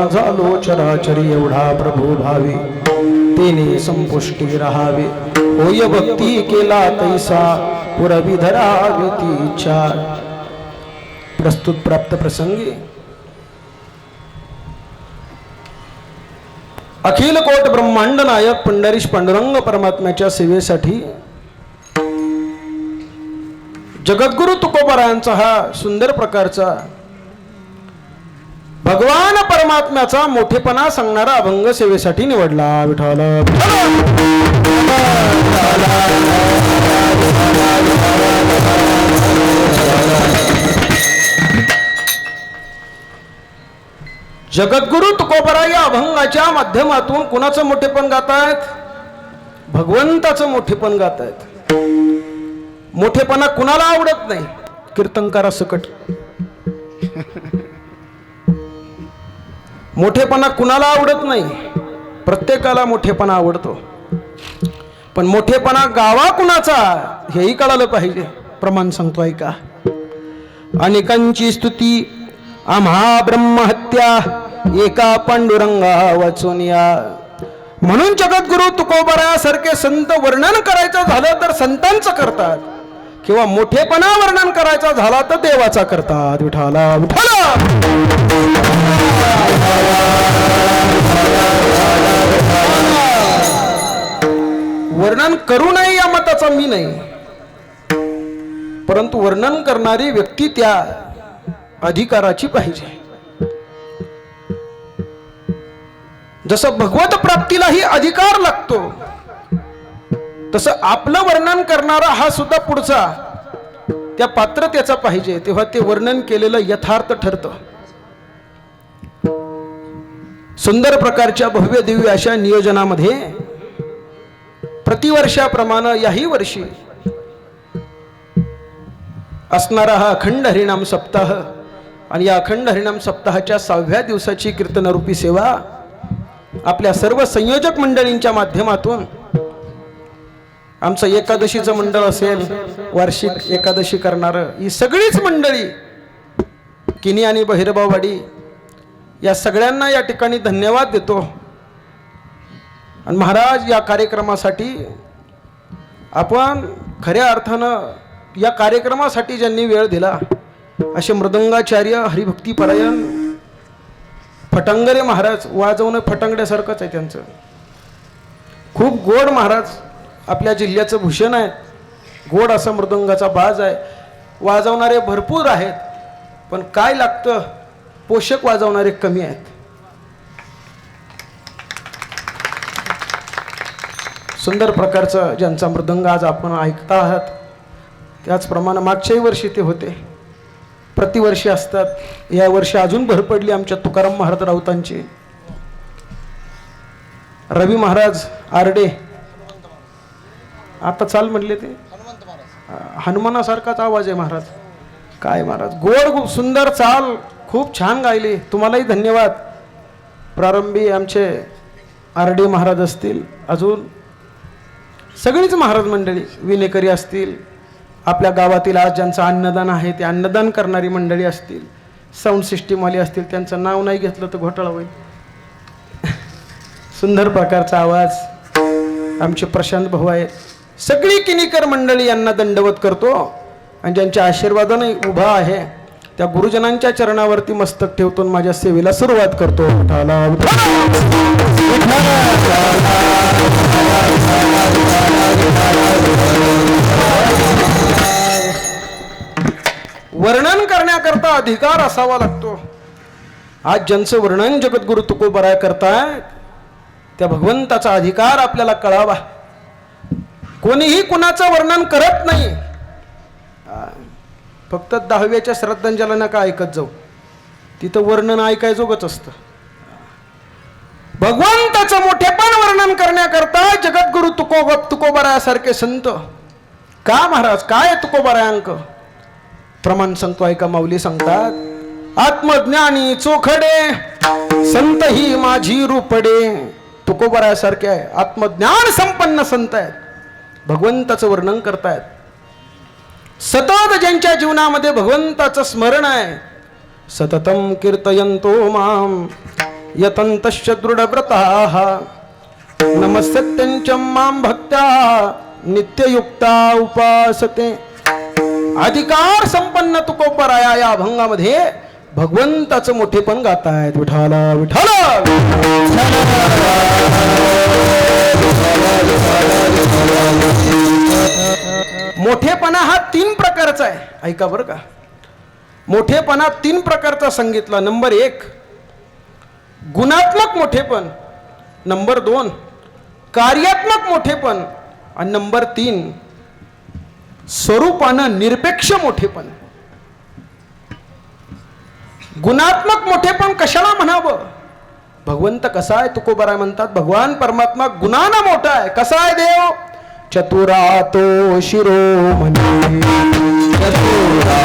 झालो चराचरी एवढा प्रभू भावी. तेने संपुष्टी राहावे. होय भक्ती केला तैसा पुरवी धरावी ती इच्छा. प्रस्तुत प्राप्त प्रसंगी. अखिल कोट ब्रह्मांड नायक पंढरीश पांडुरंग परमात्म्याच्या सेवेसाठी. जगद्गुरु तुकोबारायांचा हा सुंदर प्रकारचा भगवान परमात्म्याचा मोठेपणा सांगणारा अभंग सेवेसाठी निवडला विठाल जगद्गुरु तुकोबरा या अभंगाच्या माध्यमातून कुणाचं मोठेपण गातायत? भगवंताचं मोठेपण गातायत. मोठेपणा कुणाला आवडत नाही? कीर्तनकारा सकट. मोठेपणा कुणाला आवडत नाही? प्रत्येकाला मोठेपणा आवडतो. पण मोठेपणा गावा कुणाचा? हेही कळालं पाहिजे. प्रमाण सांगतो ऐका. अनेकांची स्तुती आम्हा ब्रह्महत्या एका पांडुरंगा वाचून या. म्हणून जगद्गुरु तुकोबरासारखे संत वर्णन करायचं झालं तर संतांचं करतात. किंवा मोठेपणा वर्णन करायचा झाला तर देवाचा करतात. विठाला विठाला वर्णन करू नये या मताचा मी नाही. परंतु वर्णन करणारी व्यक्ती त्या अधिकाराची पाहिजे. जसं भगवत प्राप्तीलाही अधिकार लागतो तसं आपलं वर्णन करणारा हा सुद्धा पुढचा. त्या पात्रतेचा पाहिजे तेव्हा ते वर्णन केलेलं यथार्थ ठरतं. सुंदर प्रकारच्या भव्य दिव्य अशा नियोजनामध्ये प्रतिवर्षाप्रमाणे याही वर्षी असणारा हा अखंड हरिणाम सप्ताह आणि या अखंड हरिणाम सप्ताहाच्या सहाव्या दिवसाची कीर्तनरूपी सेवा आपल्या सर्व संयोजक मंडळींच्या माध्यमातून आमचं एकादशीचं मंडळ असेल वार्षिक एकादशी करणारं ही सगळीच मंडळी किनी आणि बहिरबावाडी या सगळ्यांना या ठिकाणी धन्यवाद देतो. आणि महाराज या कार्यक्रमासाठी आपण खऱ्या अर्थानं या कार्यक्रमासाठी ज्यांनी वेळ दिला असे मृदंगाचार्य हरिभक्तीपरायण फटंगरे महाराज वाजवणं फटांगड्यासारखंच आहे त्यांचं. खूप गोड महाराज आपल्या जिल्ह्याचं भूषण आहे. गोड असा मृदंगाचा बाज आहे. वाजवणारे भरपूर आहेत. पण काय लागतं? पोषक वाजवणारे कमी आहेत. सुंदर प्रकारचा ज्यांचा मृदंग आज आपण ऐकता आहात त्याचप्रमाणे मागच्याही वर्षी ते होते. प्रतिवर्षी असतात. या वर्षी अजून भर पडली आमच्या तुकाराम महाराज राऊतांची. रवी महाराज आरडे आता चाल म्हणले ते. हनुमानासारखाच आवाज आहे महाराज. काय महाराज? गोड खूप सुंदर चाल. खूप छान गायली. तुम्हालाही धन्यवाद. प्रारंभी आमचे आर डी महाराज असतील. अजून सगळीच महाराज मंडळी विनेकरी असतील. आपल्या गावातील आज ज्यांचं अन्नदान आहे ते अन्नदान करणारी मंडळी असतील. साऊंड सिस्टीमवाली असतील. त्यांचं नाव नाही घेतलं तर घोटाळा होईल. सुंदर प्रकारचा आवाज. आमचे प्रशांत भाऊ आहेत. सगळी किनीकर मंडळी यांना दंडवत करतो. आणि ज्यांच्या आशीर्वादाने उभा आहे त्या गुरुजनांच्या चरणावरती मस्तक ठेवतो माझ्या सेवेला सुरुवात करतो. वर्णन करण्याकरता अधिकार असावा लागतो. आज ज्यांचं वर्णन जगद्गुरु तुकोबराय करताय त्या भगवंताचा अधिकार आपल्याला कळावा. कोणीही कुणाचं वर्णन करत नाही. फक्त दहाव्याच्या श्रद्धांजला नका ऐकत जाऊ. तिथं वर्णन ऐकायजोगच असतं. भगवंताचं मोठेपण वर्णन करण्याकरता जगद्गुरु तुको तुकोबरायासारखे संत. का महाराज? काय तुकोबरायांक? प्रमाण सांगतो ऐका माऊली सांगतात. आत्मज्ञानी चोखडे संत ही माझी रूपडे. तुकोबरायासारखे आहे आत्मज्ञान संपन्न संत आहेत. भगवंताचं वर्णन करतायत. सतत ज्यांच्या जीवनामध्ये भगवंताचं स्मरण आहे सततम कीर्तयंतो माम यतन्तश्च दृढव्रताः नमस्यत्यञ्च मां भक्त्या नित्ययुक्ता उपासते. अधिकार संपन्न तुकोपराया या अभंगामध्ये भगवंताचं मोठेपण गातायत. विठाला विठाला मोठेपणा हा तीन प्रकारचा आहे. ऐका बरं का. मोठेपणा तीन प्रकारचा सांगितला. नंबर एक गुणात्मक मोठेपण. नंबर दोन कार्यात्मक मोठेपण. आणि नंबर तीन स्वरूपानं निरपेक्ष मोठेपण. गुणात्मक मोठेपण कशाला म्हणावं? भगवंत कसा आहे तुकोबरा म्हणतात भगवान परमात्मा गुणानं मोठा आहे. कसा आहे देव चतुरा तो शिरोमणी चतुरा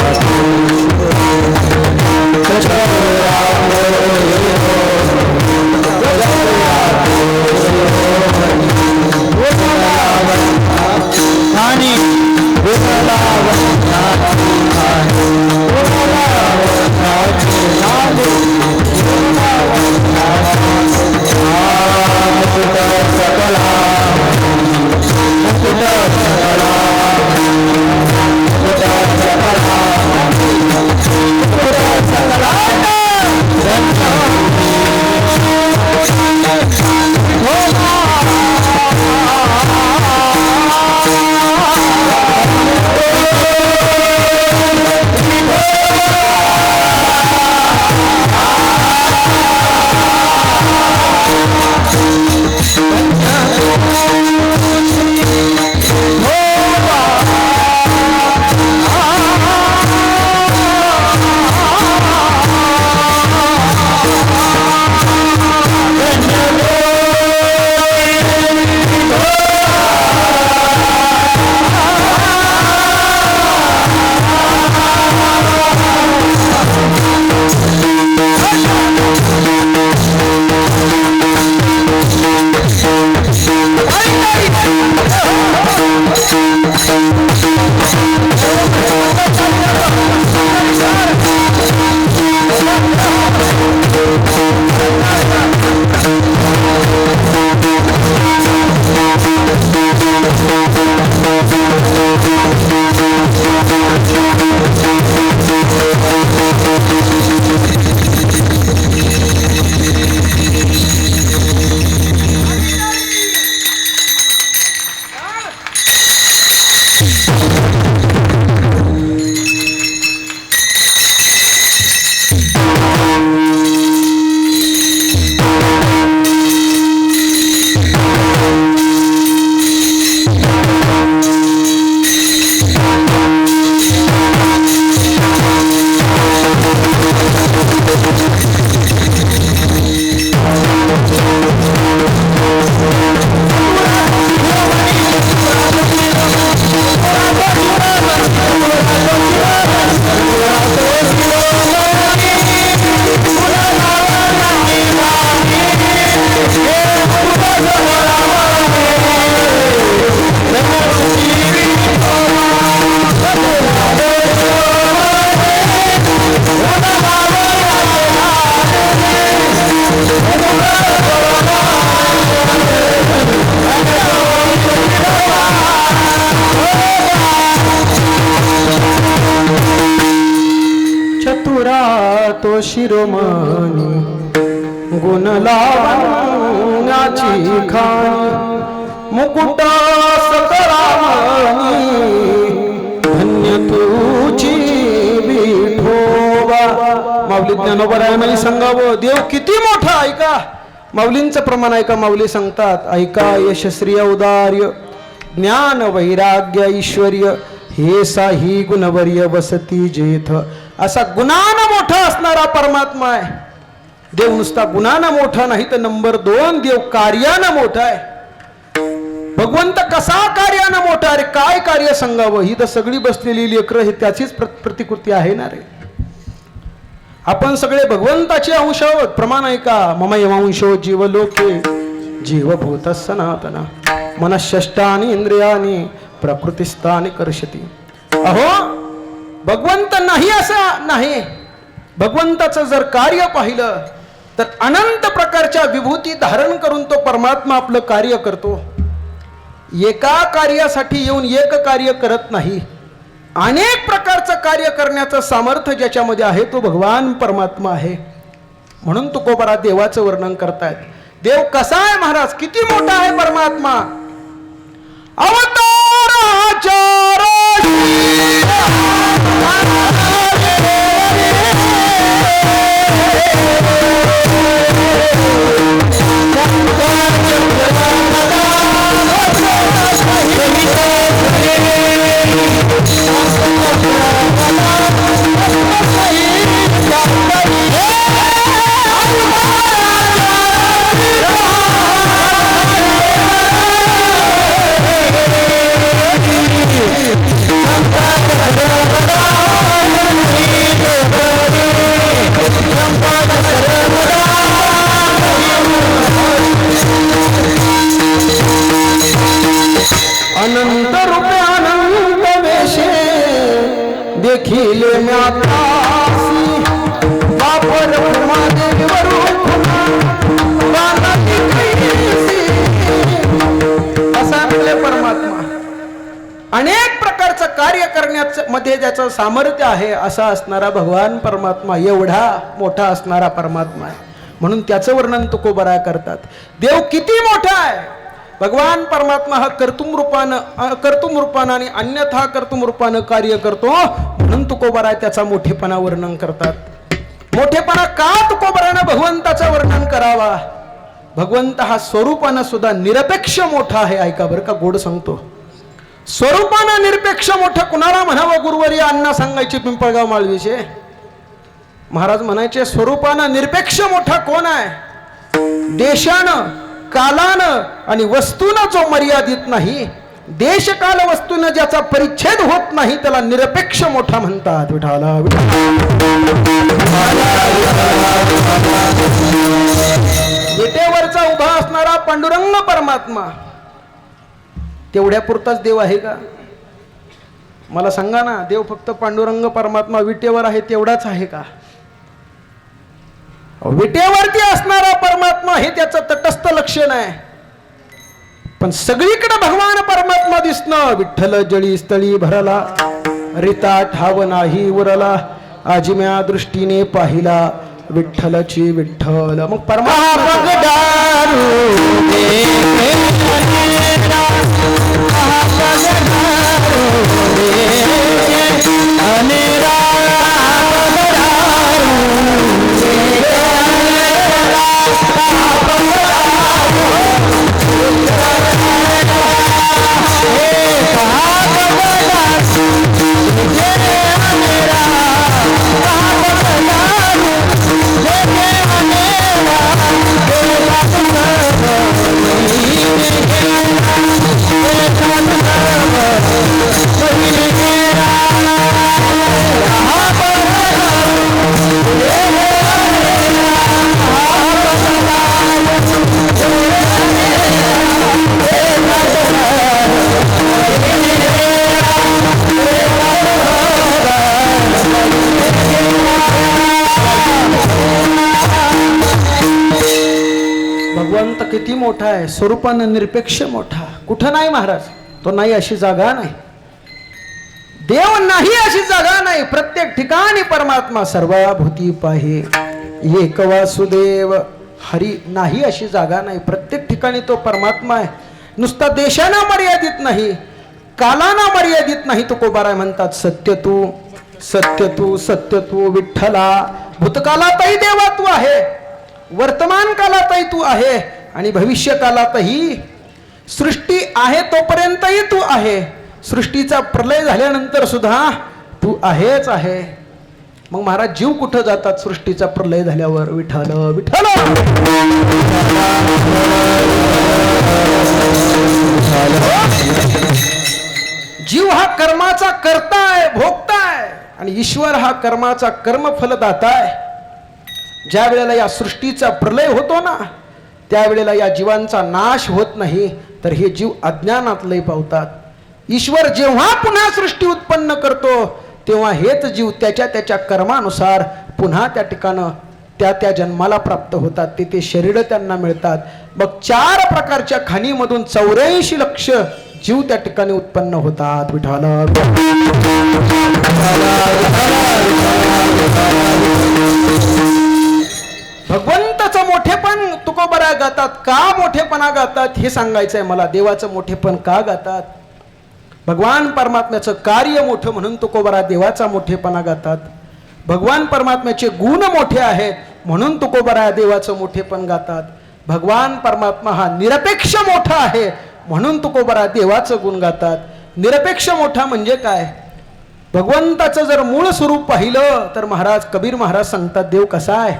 शिरोमानी गुण लावण्याची खाणी मुकुटा सकरामानी धन्य तुची विठोबा माऊली ज्ञानोबराय सांगावं देव किती मोठा ऐका. माऊलींचं प्रमाण ऐका माऊली सांगतात ऐका यशस्त्रिय उदार्य ज्ञान वैराग्य ऐश्वर्य हे साही गुणवर्य वसती जेथ. असा गुणानं मोठा असणारा परमात्मा आहे. देव नुसता गुणानं मोठा नाही तर नंबर दोन देव कार्यानं मोठा आहे. भगवंत कसा कार्यानं मोठा अरे काय कार्य सांगावं? ही तर सगळी बसलेली लेकरं हे त्याचीच प्रतिकृती आहे ना रे. आपण सगळे भगवंताचे अंश आहोत. प्रमाण आहे का? मम यमांशो जीव लोके जीवभूत सनातना. मनःष्टानी इंद्रियानी प्रकृतीस्थानी कर्षती. अहो भगवंत नाही असं नाही. भगवंताचं जर कार्य पाहिलं तर अनंत प्रकारच्या विभूती धारण करून तो परमात्मा आपलं कार्य करतो. एका कार्यासाठी येऊन एक कार्य करत नाही. अनेक प्रकारचं कार्य करण्याचं सामर्थ्य ज्याच्यामध्ये आहे तो भगवान परमात्मा आहे. म्हणून तुकोबरा देवाचं वर्णन करतायत. देव कसा आहे महाराज? किती मोठा आहे परमात्मा? अवताराच्या अनंत ज्याचं सामर्थ्य आहे असा असणारा भगवान परमात्मा एवढा मोठा असणारा परमात्मा आहे. म्हणून त्याचं वर्णन तुकोबरा करतात. देव किती मोठा आहे? भगवान परमात्मा हा कर्तुम रूपानं कर्तुम रूपानं आणि अन्यथा कर्तुम रूपानं कार्य करतो म्हणून तुकोबरा त्याचा मोठेपणा वर्णन करतात. मोठेपणा का तुकोबरानं भगवंताचं वर्णन करावा? भगवंत हा स्वरूपानं सुद्धा निरपेक्ष मोठा आहे ऐका बरं का गोड सांगतो. स्वरूपानं निरपेक्ष मोठं कुणाला म्हणावं? गुरुवारी अण्णा सांगायचे पिंपळगाव माळवीचे महाराज म्हणायचे स्वरूपानं निरपेक्ष मोठा कोण आहे? देशानं कालानं आणि वस्तूनं जो मर्यादित नाही देश काल वस्तूनं ज्याचा परिच्छेद होत नाही त्याला निरपेक्ष मोठा म्हणतात. विठाला विठाला विटेवरचा उभा असणारा पांडुरंग परमात्मा तेवढ्या पुरताच देव आहे का? मला सांगा ना देव फक्त पांडुरंग परमात्मा विटेवर आहे तेवढाच आहे का? विटेवरती असणारा परमात्मा हे त्याचं तटस्थ लक्षण आहे. पण सगळीकडे भगवान परमात्मा दिसणं विठ्ठल जळी स्थळी भरला रिता ठाव नाही उरला आजिम्या दृष्टीने पाहिला विठ्ठलची विठ्ठल. मग परमात्मा भगवंत मोठा आहे स्वरूपानं निरपेक्ष मोठा. कुठं नाही महाराज? तो नाही अशी जागा नाही. देव नाही अशी जागा नाही. प्रत्येक ठिकाणी परमात्मा सर्वाभूती पाहे. एक वासुदेव. हरी नाही अशी जागा नाही. प्रत्येक ठिकाणी तो परमात्मा आहे. नुसता देशाना मर्यादित नाही. कालाना मर्यादित नाही. तो कोबारा म्हणतात सत्य तू सत्य तू सत्य तू विठ्ठला. भूतकालातही देवा तू आहे. वर्तमान कालातही तू आहे. आणि भविष्यकालातही सृष्टी आहे तोपर्यंतही तू आहे. सृष्टीचा प्रलय झाल्यानंतर सुद्धा तू आहेच आहे. मग महाराज जीव कुठं जातात सृष्टीचा प्रलय झाल्यावर? विठ्ठल विठ्ठल! जीव हा कर्माचा करता आहे भोगता आहे आणि ईश्वर हा कर्माचा कर्मफलदाता आहे ज्या वेळेला या सृष्टीचा प्रलय होतो ना त्यावेळेला या जीवांचा नाश होत नाही तर हे जीव अज्ञानात लय पावतात ईश्वर जेव्हा पुन्हा सृष्टी उत्पन्न करतो तेव्हा हेच जीव त्याच्या त्याच्या कर्मानुसार पुन्हा त्या ठिकाणं त्या त्या जन्माला प्राप्त होतात ते ते शरीर त्यांना मिळतात मग चार प्रकारच्या खाणीमधून चौऱ्याऐंशी लक्ष जीव त्या ठिकाणी उत्पन्न होतात विठाला भगवान तुकोबरा गातात का मोठेपणा गातात? हे सांगायचंय मला. देवाचं मोठेपण का गातात? भगवान परमात्म्याचं कार्य मोठं म्हणून तुकोबरा देवाचा मोठेपणा गातात. भगवान परमात्म्याचे गुण मोठे आहेत म्हणून तुकोबरा देवाचं मोठेपण गातात. भगवान परमात्मा हा निरपेक्ष मोठा आहे म्हणून तुकोबरा देवाचं गुण गातात. निरपेक्ष मोठा म्हणजे काय? भगवंताचं जर मूळ स्वरूप पाहिलं तर महाराज कबीर महाराज सांगतात देव कसा आहे?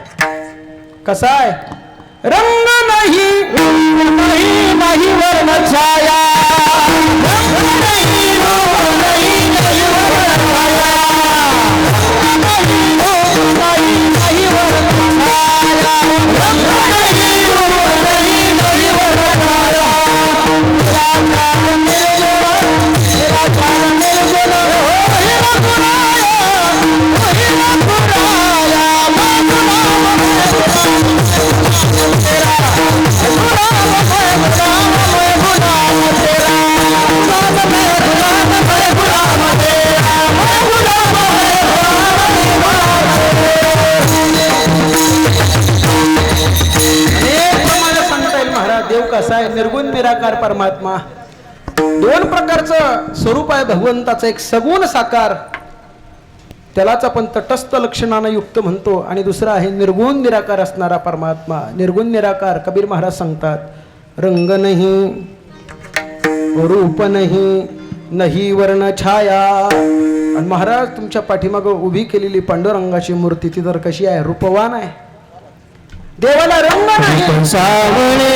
कसा आहे? रंग नाही नाही नाही वर्ण छाया रंग नाही, नाही, नाही वर्ण छाया. आहे निर्गुण निराकार परमात्मा. दोन प्रकारचं स्वरूप आहे भगवंताचं. एक सगुण साकार त्यालाच आपण तटस्थ लक्षणानं युक्त म्हणतो. आणि दुसरा आहे निर्गुण निराकार असणारा परमात्मा. निर्गुण निराकार कबीर महाराज सांगतात रंग नाही रूप नाही नाही वर्ण छाया. आणि महाराज तुमच्या पाठीमागं उभी केलेली पांडुरंगाची मूर्ती ती तर कशी आहे? रूपवान आहे. देवाला रंग नाही सावळे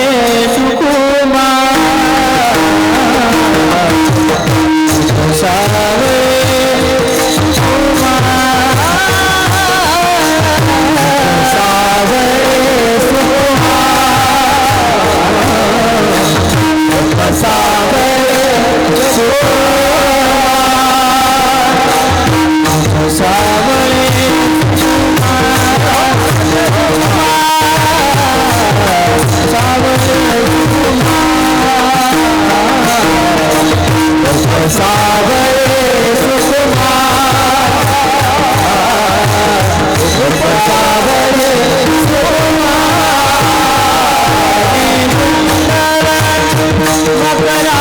रूप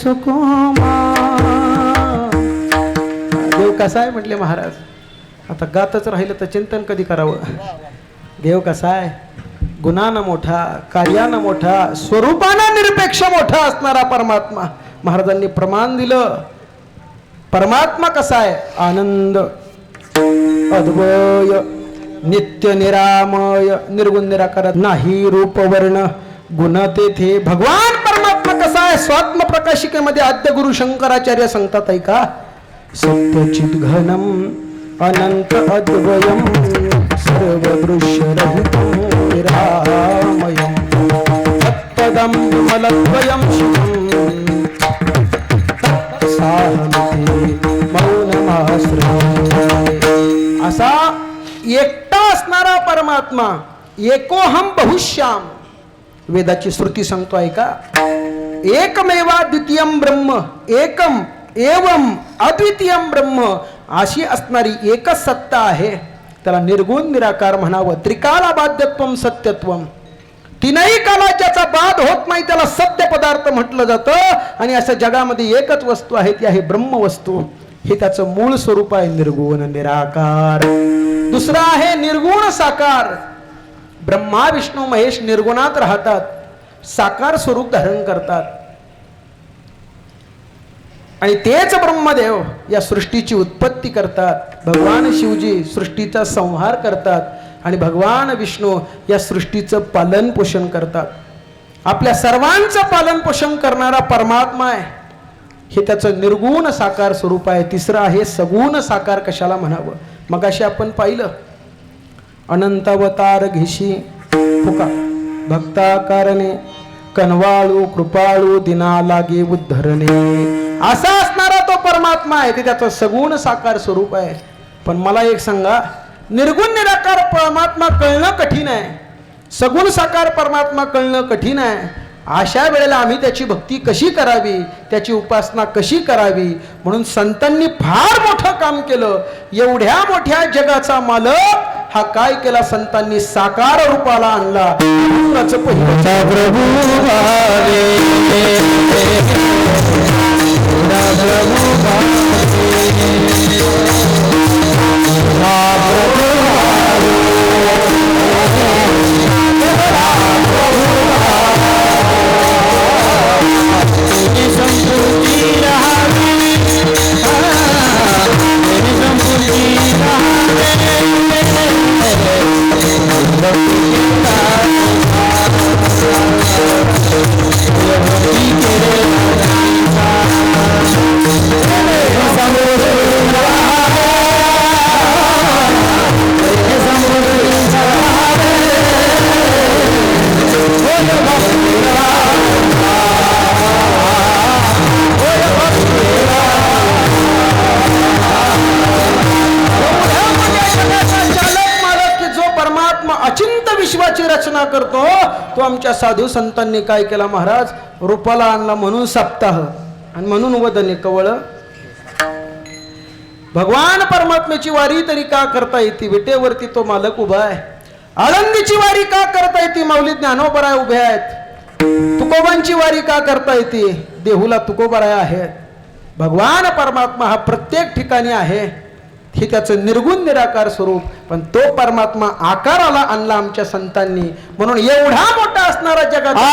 सुकुमा देव कसा आहे म्हटले महाराज? आता गातच राहिलं तर चिंतन कधी करावं? देव कसा आहे? गुणानं मोठा कार्यानं मोठा स्वरूपानं निरपेक्ष मोठा असणारा परमात्मा. महाराजांनी प्रमाण दिलं. परमात्मा कसा आहे? आनंद. अद्वय. नित्य निरामय. निर्गुण निराकार. नाही रूप वर्ण. गुण तेथे भगवान परमात्मा स्वात्म प्रकाशिकेमध्ये आद्य गुरु शंकराचार्य सांगतात ऐका. सत्यचित घनम अनंत अद्वयम सर्व दृश्य रहितं निरामयम सत्पदम विमलद्वयम शिवम। असा एकटा असणारा परमात्मा एकोहम बहुश्याम। वेदाची श्रुती सांगतो ऐका. एकमेवा द्वितीयम ब्रह्म एकम एवम अद्वितीयम ब्रह्म अशी असणारी एकच सत्ता आहे. त्याला निर्गुण निराकार म्हणावं. त्रिकाला बाध्यत्व सत्यत्व. तीनही कालात ज्याचा बाद होत नाही त्याला सत्य पदार्थ म्हटलं जातं. आणि असं जगामध्ये एकच वस्तू आहे ती आहे ब्रह्मवस्तू. हे त्याचं मूळ स्वरूप आहे निर्गुण निराकार. दुसरं आहे निर्गुण साकार. ब्रह्मा विष्णू महेश निर्गुणात राहतात. साकार स्वरूप धारण करतात. आणि तेच ब्रह्मदेव या सृष्टीची उत्पत्ती करतात. भगवान शिवजी सृष्टीचा संहार करतात आणि भगवान विष्णू या सृष्टीचं पालन पोषण करतात. आपल्या सर्वांचं पालन पोषण करणारा परमात्मा आहे. हे त्याचं निर्गुण साकार स्वरूप आहे. तिसरं आहे सगुण साकार कशाला म्हणावं? मगाशी आपण पाहिलं. अनंतावतार घेशी. हो फुका भक्ताकारणे कनवाळू कृपाळू दिना लागे उद्धरणे. असा असणारा तो परमात्मा आहे ते त्याचं सगुण साकार स्वरूप आहे. पण मला एक सांगा निर्गुण निराकार परमात्मा कळणं कठीण आहे. सगुण साकार परमात्मा कळणं कठीण आहे. अशा वेळेला आम्ही त्याची भक्ती कशी करावी त्याची उपासना कशी करावी म्हणून संतांनी फार मोठं काम केलं. एवढ्या मोठ्या जगाचा मालक हा काय केला? संतांनी साकार रूपाला आणला. अभंगाचं पहिलं प्रभू भावे प्रभू करतो तो आमच्या साधू संतांनी काय केला महाराज? रूपाला आणला म्हणून सप्ताह. आणि म्हणून वदने कवळ. भगवान परमात्म्याची वारी तरी का करता येते? विटेवरती तो मालक उभा आहे. आळंदीची वारी का करता येते? माऊली ज्ञानोबराय उभे आहेत. तुकोबांची वारी का करता येते? देहूला तुकोबराय आहेत. भगवान परमात्मा हा प्रत्येक ठिकाणी आहे. हे त्याचं निर्गुण निराकार स्वरूप पण तो परमात्मा आकाराला आणला आमच्या संतांनी. म्हणून एवढा मोठा असणारा जगात